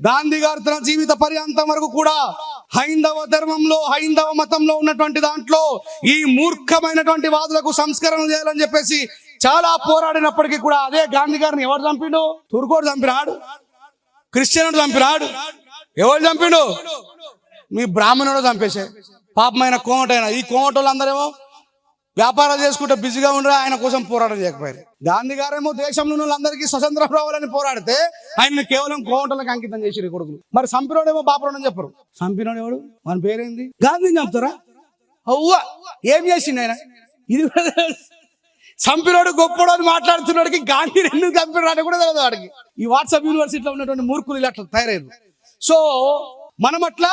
గాంధీ గారు తన జీవిత పర్యాంతం వరకు కూడా హైందవ ధర్మంలో హైందవ మతంలో ఉన్నటువంటి దాంట్లో ఈ మూర్ఖమైనటువంటి వాదులకు సంస్కరణ చేయాలని చెప్పేసి చాలా పోరాడినప్పటికీ కూడా అదే గాంధీ గారిని ఎవరు చంపిండు? తుర్కోడు చంపినాడు. క్రిస్టియనుడు చంపినాడు. ఎవరు చంపిండు? మీ బ్రాహ్మణుడు చంపేసే పాపమైన కోమటైన ఈ కోమటోళ్ళు అందరేమో వ్యాపారాలు చేసుకుంటే బిజీగా ఉండరు? ఆయన కోసం పోరాటం చేయకపోయారు. గాంధీ గారేమో దేశంలో వాళ్ళందరికీ స్వతంత్రం రావాలని పోరాడితే ఆయన కేవలం కోమటలకు అంకితం చేసి కొడుకులు. మరి సంపినోడేమో బాపరోడని చెప్పరు. సంపినోడు ఎవడు మన పేరేంది? గాంధీని చంపుతారా? అవ్వ! ఏం చేసిండు ఆయన? ఇది. చంపినోడు గొప్పడు అని మాట్లాడుతున్నాడికి గాంధీ ఎందుకు చంపినాడు అని కూడా తెలియదు వాడికి. ఈ వాట్సాప్ యూనివర్సిటీలో ఉన్నటువంటి మూర్ఖులు ఇలా అట్లా తయారయ్యారు. సో మనం అట్లా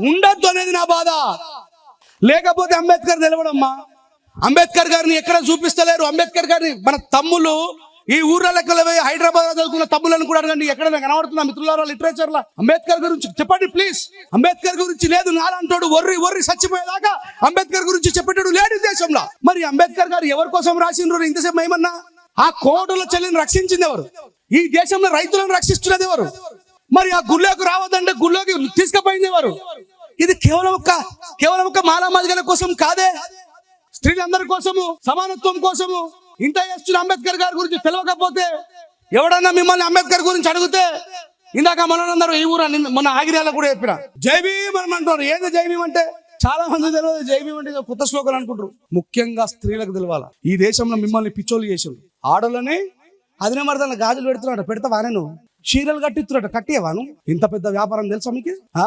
ఉండొద్దు అనేది నా బాధ. లేకపోతే అంబేద్కర్ నిలవడమ్మా అంబేద్కర్ గారిని ఎక్కడ చూపిస్తలేరు? అంబేద్కర్ గారిని మన తమ్ములు ఈ ఊర్ల లెక్కలు పోయి హైదరాబాద్లో చదువుకున్న తమ్ములను కూడా అడగండి. ఎక్కడ కనబడుతున్నా మిత్రులారా లిటరేచర్లో అంబేద్కర్ గురించి చెప్పండి ప్లీజ్. అంబేద్కర్ గురించి లేదు నాలంటాడు ఒర్రి ఒర్రి చచ్చిపోయేదాకా అంబేద్కర్ గురించి చెప్పేటాడు లేడు దేశంలో. మరి అంబేద్కర్ గారు ఎవరి కోసం రాసిండ్రు ఇంతసేపు ఏమన్నా? ఆ కోటల చెల్లిని రక్షించింది ఎవరు? ఈ దేశంలో రైతులను రక్షిస్తున్నది ఎవరు? మరి ఆ గుళ్ళోకి రావద్దంటే గుళ్ళోకి తీసుకుపోయింది ఎవరు? ఇది కేవలం ఒక కేవలం ఒక మాలామాదిగల కోసం కాదే? స్త్రీలందరి కోసము సమానత్వం కోసము ఇంత చేస్తున్న అంబేద్కర్ గారి గురించి తెలియకపోతే ఎవడన్నా మిమ్మల్ని అంబేద్కర్ గురించి అడిగితే ఇందాక మనోనందరూ ఈ ఊరు మన మొన్న ఆగిరియాలో కూడా చెప్పిన. జై భీమ్ అని అంటారు ఏది జై భీమ్ అంటే? చాలా మంది తెలియదు జై భీమ్ అంటే కొత్త శ్లోకాలు అనుకుంటారు. ముఖ్యంగా స్త్రీలకు తెలవాల. ఈ దేశంలో మిమ్మల్ని పిచ్చోళ్ళు చేసారు ఆడోళ్ళని అదినే మరదల గాజులు పెడుతున్నాడు పెడతావా నేను? చీరలు కట్టిస్తున్నాడు కట్టేవాను ఇంత పెద్ద వ్యాపారం తెలుసా మీకు? ఆ?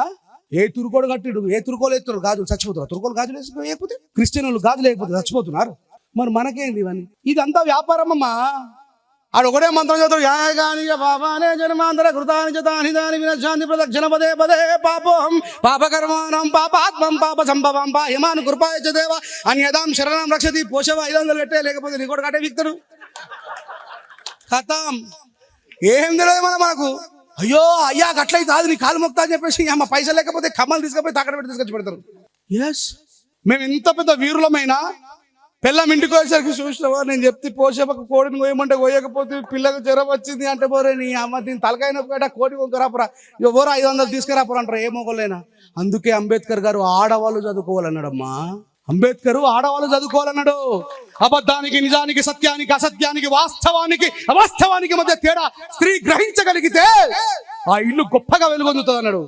ఏ తురుకోడు కట్టిడు? ఏ తురుకోలు ఎత్తురు? గాజులు చచ్చిపోతున్నారు. తురుకోలు గాజులు వేసుకోకపోతే క్రిస్టియన్లు గాజులు లేకపోతే చచ్చిపోతున్నారు. మరి మనకేంది ఇవన్నీ? ఇదంతా వ్యాపారం అమ్మా ఆడు ఒకటే మంత్రం చదువుతాడు యాగాని పాపానే జన్మాంతర కృతాని చతాని దాని వినశాంతి ప్రదక్షిణ పదే పదే పాపోహం పాపకర్మానం పాపాత్మం పాప సంభవం పాయమాను కృపాయ దేవ అన్యదాం శరణం రక్షతి పోషవ ఐదు వందలు కట్టే లేకపోతే నీ కూడా కట్టే విక్తుడు. కథం. ఏం తెలియదు మన మనకు. అయ్యో అయ్యా గట్లయితే కాదు నీ కాలు మొక్తా అని చెప్పేసి అమ్మ పైసలు లేకపోతే కమ్మలు తీసుకుపోయి తాకడ పెట్టి తీసుకొచ్చి పెడతారు. ఎస్ మేము ఇంత పెద్ద వీరులమైనా పిల్లం ఇంటికి వచ్చేసరికి చూసినావా? నేను చెప్తే పోసేపక్క కోడిని కోయమంటే కోయకపోతే పిల్లకు జ్వరం వచ్చింది అంటే పోరే నీ అమ్మ దీని తలకాయ నొప్పి కోడి కొనుక్కరాపురా ఎవరు ఐదు వందలు తీసుకురాపురా అంటారు ఏ మొగలైనా అందుకే అంబేద్కర్ గారు ఆడవాళ్ళు చదువుకోవాలన్నాడమ్మా. అంబేద్కర్ ఆడవాళ్ళు చదువుకోవాలన్నాడు. అబద్ధానికి నిజానికి సత్యానికి అసత్యానికి వాస్తవానికి అవాస్తవానికి మధ్య తేడా స్త్రీ గ్రహించగలిగితే ఆ ఇల్లు గొప్పగా వెలుగొందుతుంది అన్నాడు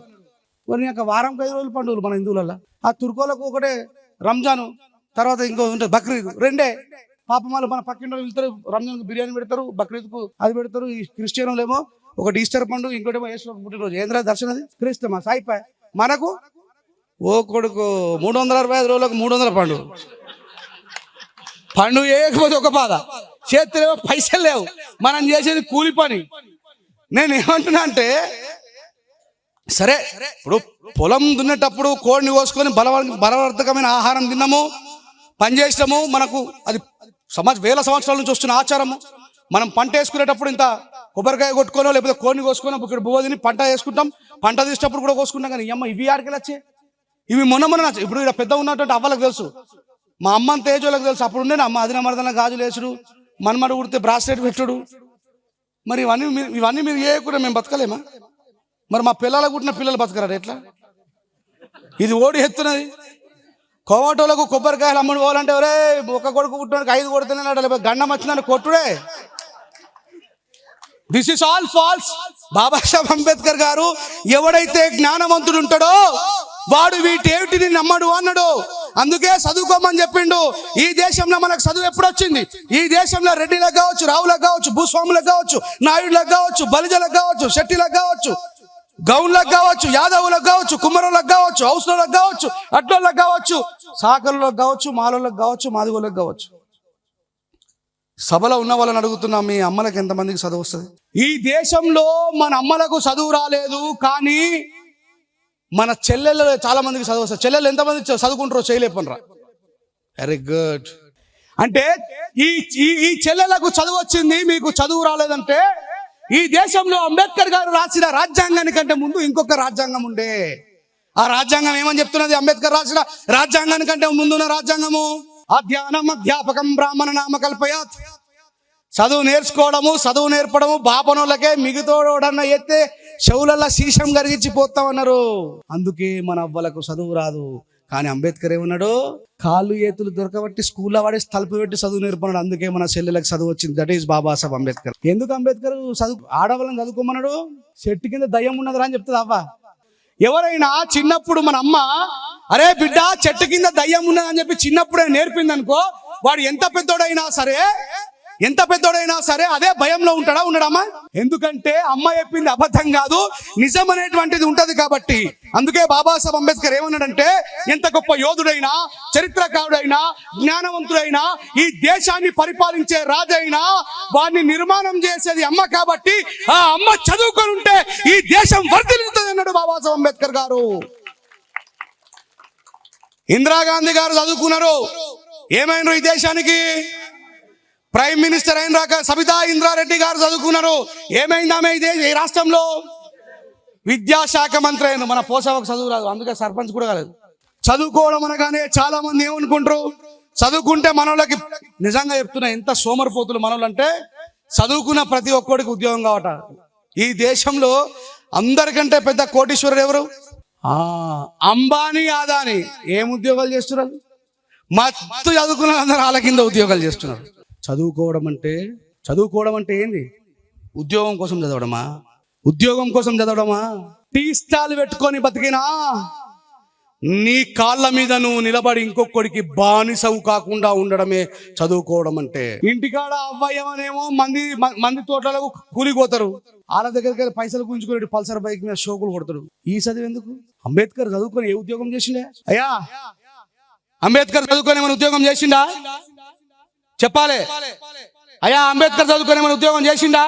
కొన్ని యొక్క వారం ఐదు రోజులు పండుగలు మన హిందువులలో ఆ తుర్కోలకు ఒకటే రంజాను తర్వాత ఇంకో ఉంటుంది బక్రీద్ రెండే. పాపం వాళ్ళు మన పక్కింటి వెళ్తారు రంజాన్ బిర్యానీ పెడతారు బక్రీద్కు అది పెడతారు ఈ క్రిస్టియన్లు ఏమో ఒకటి ఈస్టర్ పండు ఇంకోటేమో యేసు పుట్టినరోజు. ఏంద్ర దర్శనది? క్రీస్తమా సాయిపాయ్ మనకు ఓ కొడుకు మూడు వందల అరవై ఐదు రోజులకు మూడు వందల పండు. పండు వేయకపోతే ఒక బాధ. చేతిలో పైసలు లేవు. మనం చేసేది కూలి పని. నేను ఏమంటున్నా అంటే సరే ఇప్పుడు పొలం దున్నేటప్పుడు కోడిని కోసుకొని బలవ బలవర్ధకమైన ఆహారం తిన్నాము పనిచేసినాము మనకు అది సమాజ వేల సంవత్సరాల నుంచి వస్తున్న ఆచారము. మనం పంట వేసుకునేటప్పుడు ఇంత కొబ్బరికాయ కొట్టుకోనో లేకపోతే కోడిని కోసుకొని ఇక్కడ బువ్వ తిని పంట వేసుకుంటాం. పంట తీసేటప్పుడు కూడా కోసుకుంటాం కానీ అమ్మ ఇవి ఆడికి వచ్చే ఇవి మొన్న మొన్న నచ్చ- ఇప్పుడు ఇక్కడ పెద్ద ఉన్నటువంటి అవ్వలకు తెలుసు. మా అమ్మ తేజోలకు తెలుసు. అప్పుడు ఉండే అమ్మ అదిన మరదన గాజులు వేసుడు మనమడు కుడితే బ్రాస్లెట్ పెట్టుడు. మరి ఇవన్నీ ఇవన్నీ మీరు చేయకుండా మేము బతకలేమా? మరి మా పిల్లలకు కుట్టిన పిల్లలు బతకరాడు ఎట్లా? ఇది ఓడి ఎత్తున్నది. కోమటోలకు కొబ్బరికాయలు అమ్ముడు పోవాలంటే ఎవరే ఒక కొడుకు కుట్టడానికి ఐదు కొడుతున్నాడు లేకపోతే గండం వచ్చిందని కొట్టుడే. This is all false Babasaheb Ambedkar గారు ఎవడైతే జ్ఞానవంతుడు ఉంటాడో వాడు వీటేమిటిని నమ్మడు అన్నాడు. అందుకే చదువుకోమని చెప్పిండు. ఈ దేశంలో మనకు చదువు ఎప్పుడు వచ్చింది ఈ దేశంలో రెడ్డిలకు కావచ్చు రావులకు కావచ్చు భూస్వాములకు కావచ్చు నాయుడులకు కావచ్చు బలిజలకు కావచ్చు శెట్టిలకు కావచ్చు గౌన్లకు కావచ్చు యాదవులకు కావచ్చు కుమ్మరులకు కావచ్చు హౌస్లకు కావచ్చు అట్లోళ్ళకి కావచ్చు సాకరులకు కావచ్చు మాలోళ్ళకి కావచ్చు మాదిగోళ్ళకి కావచ్చు. సభలో ఉన్న వాళ్ళని అడుగుతున్నా మీ అమ్మలకు ఎంతమందికి చదువు వస్తుంది? ఈ దేశంలో మన అమ్మలకు చదువు రాలేదు కానీ మన చెల్లెళ్ళలో చాలా మందికి చదువు చెల్లెలు ఎంతమంది చదువుకుంటారో చేయలేపనరా వెరీ గుడ్ అంటే ఈ ఈ- ఈ చెల్లెలకు చదువు వచ్చింది మీకు చదువు రాలేదంటే ఈ దేశంలో అంబేద్కర్ గారు రాసిన రాజ్యాంగానికంటే ముందు ఇంకొక రాజ్యాంగం ఉండే. ఆ రాజ్యాంగం ఏమని చెప్తున్నది? అంబేద్కర్ రాసిన రాజ్యాంగానికంటే ముందున్న రాజ్యాంగము. అధ్యానం అధ్యాపకం బ్రాహ్మణ నామ చదువు నేర్చుకోవడము చదువు నేర్పడము బాపనోళ్ళకే మిగతోడన్న ఎత్తే చెవులల్లా శీషం కరిగించి పోతామన్నారు అందుకే మన అవ్వలకు చదువు రాదు. కానీ అంబేద్కర్ ఏమన్నాడు కాళ్ళు ఏతులు దొరకబట్టి స్కూల్లో వాడి తలుపు పెట్టి చదువు నేర్పన్నాడు. అందుకే మన చెల్లెలకు చదువు వచ్చింది. That is Babasaheb Ambedkar. ఎందుకు అంబేద్కర్ చదువు ఆడవాళ్ళని చదువుకోమన్నాడు? చెట్టు కింద దయ్యం ఉన్నదిరా అని చెప్తుంది అవ్వ. ఎవరైనా చిన్నప్పుడు మన అమ్మ అరే బిడ్డ చెట్టు కింద దయ్యం ఉన్నదని చెప్పి చిన్నప్పుడే నేర్పింది అనుకో వాడు ఎంత పెద్దోడైనా సరే ఎంత పెద్దోడైనా సరే అదే భయంలో ఉంటాడా ఉండడమ్మా ఎందుకంటే అమ్మ చెప్పింది అబద్ధం కాదు నిజం అనేటువంటిది ఉంటది కాబట్టి. అందుకే బాబాసాహెబ్ అంబేద్కర్ ఏమన్నాడంటే ఎంత గొప్ప యోధుడైనా చరిత్రకారుడైనా జ్ఞానవంతుడైనా ఈ దేశాన్ని పరిపాలించే రాజైనా వాడిని నిర్మాణం చేసేది అమ్మ కాబట్టి ఆ అమ్మ చదువుకొని ఉంటే ఈ దేశం వర్ధిల్లుతుంది అన్నాడు బాబాసాహెబ్ అంబేద్కర్ గారు. ఇందిరాగాంధీ గారు చదువుకున్నారు. ఏమైనారు ఈ దేశానికి? ప్రైమ్ మినిస్టర్ అయిన రాక సబితా ఇంద్రారెడ్డి గారు చదువుకున్నారు. ఏమైంది ఆమె ఇదే ఈ రాష్ట్రంలో? విద్యాశాఖ మంత్రి అయిన మన పోసావకు చదువు రాదు అందుకే సర్పంచ్ కూడా కాలేదు. చదువుకోవడం అనగానే చాలా మంది ఏమనుకుంటారు? చదువుకుంటే మనోళ్ళకి నిజంగా చెప్తున్నా ఎంత సోమరిపోతులు మనోళ్ళు అంటే చదువుకున్న ప్రతి ఒక్కడికి ఉద్యోగం కావట. ఈ దేశంలో అందరికంటే పెద్ద కోటీశ్వరుడు ఎవరు? అంబానీ ఆదాని. ఏం ఉద్యోగాలు చేస్తున్నారు? మత్తు చదువుకున్న అందరూ వాళ్ళ కింద ఉద్యోగాలు చేస్తున్నారు. చదువుకోవడం అంటే చదువుకోవడం అంటే ఏంది? ఉద్యోగం కోసం చదవడమా? ఉద్యోగం కోసం చదవడమా? టీ స్టాల్ పెట్టుకొని బతికినా నీ కాళ్ళ మీద నువ్వు నిలబడి ఇంకొకడికి బానిసవు కాకుండా ఉండడమే చదువుకోవడం అంటే. ఇంటికాడ అవ్వయ్యమనేమో మంది మంది తోటలకు కూలిపోతారు. వాళ్ళ దగ్గరికి పైసలు గుంజుకొని పల్సర్ బైక్ మీద షోకులు కొడతారు. ఈ చదువు ఎందుకు? అంబేద్కర్ చదువుకొని ఏ ఉద్యోగం చేసిండే? అయ్యా! అంబేద్కర్ చదువుకొని ఏమైనా ఉద్యోగం చేసిండా? చెప్పాలి. అయ్యా అంబేద్కర్ చదువుకొని ఏమైనా ఉద్యోగం చేసిండా?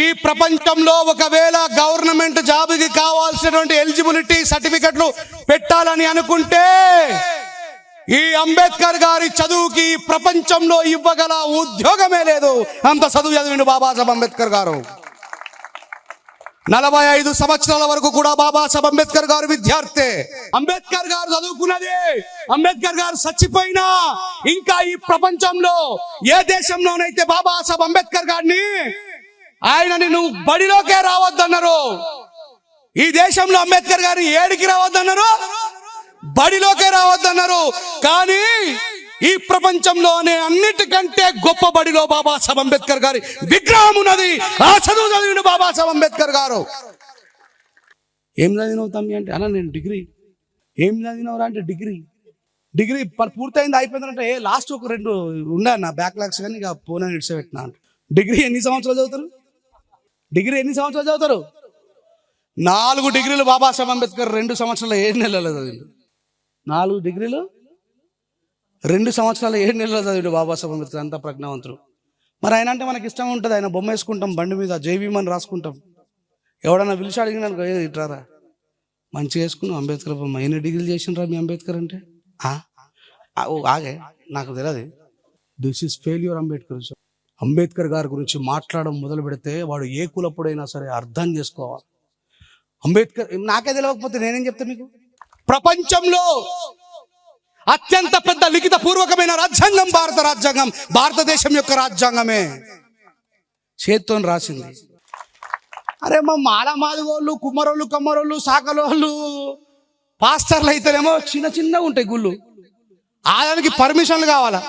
ఈ ప్రపంచంలో ఒకవేళ గవర్నమెంట్ జాబ్కి కావాల్సినటువంటి ఎలిజిబిలిటీ సర్టిఫికెట్లు పెట్టాలని అనుకుంటే ఈ అంబేద్కర్ గారి చదువుకి ప్రపంచంలో ఇవ్వగల ఉద్యోగమే లేదు. అంత చదువు చదివిండు బాబాసాహెబ్ అంబేద్కర్ గారు. నలభై ఐదు సంవత్సరాల వరకు కూడా బాబాసాహెబ్ అంబేద్కర్ గారు విద్యార్థి. అంబేద్కర్ గారు చదువుకున్నది. అంబేద్కర్ గారు చచ్చిపోయినా ఇంకా ఈ ప్రపంచంలో ఏ దేశంలోనైతే బాబాసాహెబ్ అంబేద్కర్ గారిని ఆయనని నువ్వు బడిలోకే రావద్దన్నారు. ఈ దేశంలో అంబేద్కర్ గారిని ఏడికి రావద్దన్నారు. బడిలోకే రావద్దన్నారు. కానీ ఈ ప్రపంచంలోనే అన్నిటికంటే గొప్ప బడిలో బాబాసాహెబ్ అంబేద్కర్ గారి విగ్రహం ఉన్నది. ఆ చదువు చదివిన బాబాసాహెబ్ అంబేద్కర్ గారు. ఏం చదివినావు తమ్మి అంటే అలా నేను డిగ్రీ. ఏం చదివినవరా అంటే డిగ్రీ. డిగ్రీ పూర్తయింది అయిపోయిందంటే ఏ లాస్ట్ ఒక రెండు ఉన్నాయి నా బ్యాక్ లాక్స్ కానీ ఇక పోనీ ఇడిచిపెట్టినా. డిగ్రీ ఎన్ని సంవత్సరాలు చదువుతారు? డిగ్రీ ఎన్ని సంవత్సరాలు చదువుతారు? నాలుగు డిగ్రీలు బాబాసాహెబ్ అంబేద్కర్ రెండు సంవత్సరాలు ఏడు నెలలు చదివిండు? నాలుగు డిగ్రీలు రెండు సంవత్సరాలు ఏడు నెలలు చదివాడు బాబాసాహెబ్ అంబేద్కర్ అంత ప్రజ్ఞావంతుడు. మరి ఆయన అంటే మనకి ఇష్టం ఉంటుంది. ఆయన బొమ్మ వేసుకుంటాం బండి మీద జైవీమని రాసుకుంటాం. ఎవడన్నా పిలిచి అడిగినాను ఏ ఇట్రారా? మంచిగా వేసుకున్నాం అంబేద్కర్ బొమ్మ. ఎన్ని డిగ్రీలు చేసినరా మీ అంబేద్కర్ అంటే? ఓ ఆగే నాకు తెలియదు this is failure Ambedkar. Ambedkar గారి గురించి మాట్లాడడం మొదలు పెడితే వాడు ఏ కులప్పుడైనా సరే అర్థం చేసుకోవాలి. అంబేద్కర్ నాకే తెలియకపోతే నేనేం చెప్తా మీకు? ప్రపంచంలో అత్యంత పెద్ద లిఖిత పూర్వకమైన రాజ్యాంగం భారత రాజ్యాంగం భారతదేశం యొక్క రాజ్యాంగమే. చేత్తో రాసింది. అరే మా మాల మాదిగోళ్ళు కుమ్మరోళ్ళు కమ్మరోళ్ళు సాకలోళ్ళు పాస్టర్లు అయితేనేమో చిన్న చిన్నగా ఉంటాయి గుళ్ళు. ఆదానికి పర్మిషన్లు కావాలా?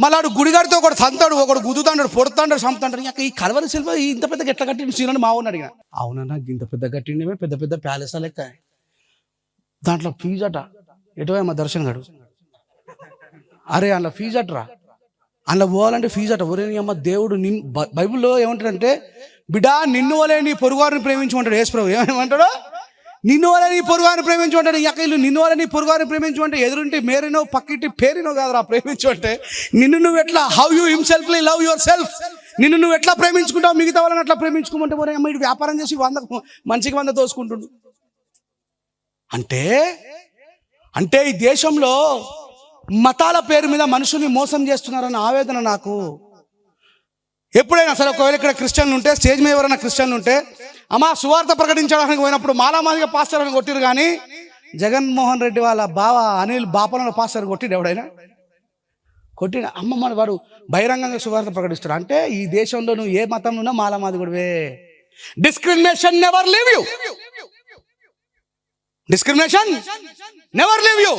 మళ్ళీ ఆడు గుడిగాడితో ఒకడు సంతాడు ఒకడు గుద్దుతాడు పొడుతాడు చంపుతాడు ఇంకా ఈ కలవరి శిల్ప ఇంత పెద్ద ఎట్లా కట్టిండు సీనని మా ఊరిని అడిగిన. అవునన్నా ఇంత పెద్ద కట్టిండేమే పెద్ద పెద్ద ప్యాలెస్ లెక్క. దాంట్లో ఫీజు అట. ఎటువే మా దర్శన్ గడు అరే అందులో ఫీజు అట్రా? అందులో పోవాలంటే ఫీజు అట ఒరే అమ్మ దేవుడు నిన్ బ- బైబిల్లో ఏమంటాడంటే బిడా నిన్ను వలే నీ పొరుగువారిని ప్రేమించమంటాడు. యేసుప్రభు ఏమంటాడు? నిన్ను వలే నీ పొరుగువారిని ప్రేమించమంటాడు. ఎక్క ఇల్లు నిన్ను వలే నీ పొరుగువారిని ప్రేమించమంటే ఎదురుంటి మేరినో పక్కింటి పేరినో కాదురా ప్రేమించమంటే. నిన్ను నువ్వు ఎట్లా హౌ యూ హిమ్సెల్ఫ్లీ లవ్ యువర్ సెల్ఫ్ నిన్ను నువ్వు ఎట్లా ప్రేమించుకుంటావు? మిగతా వాళ్ళని అట్లా ప్రేమించుకోమంటే ఒరే అమ్మ ఇటు వ్యాపారం చేసి వంద మంచికి వంద తోసుకుంటుండు అంటే అంటే ఈ దేశంలో మతాల పేరు మీద మనుషుల్ని మోసం చేస్తున్నారన్న ఆవేదన నాకు. ఎప్పుడైనా సరే ఒకవేళ ఇక్కడ క్రిస్టియన్లు ఉంటే స్టేజ్ మీద ఎవరైనా క్రిస్టియన్లు ఉంటే అమ్మా సువార్త ప్రకటించడానికి పోయినప్పుడు మాలామాదిగా పాస్టర్ అని కొట్టిరు కానీ జగన్మోహన్ రెడ్డి వాళ్ళ బావ అనిల్ బాపనలో పాస్టర్ కొట్టిడు ఎవడైనా? కొట్టిన అమ్మ మన వాడు బహిరంగంగా సువార్త ప్రకటిస్తాడు. అంటే ఈ దేశంలో నువ్వు ఏ మతం నున్నా మాలామాది కూడావే discrimination never leave you discrimination never leave you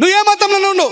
నువ్వు ఏ మతంలో ఉండు.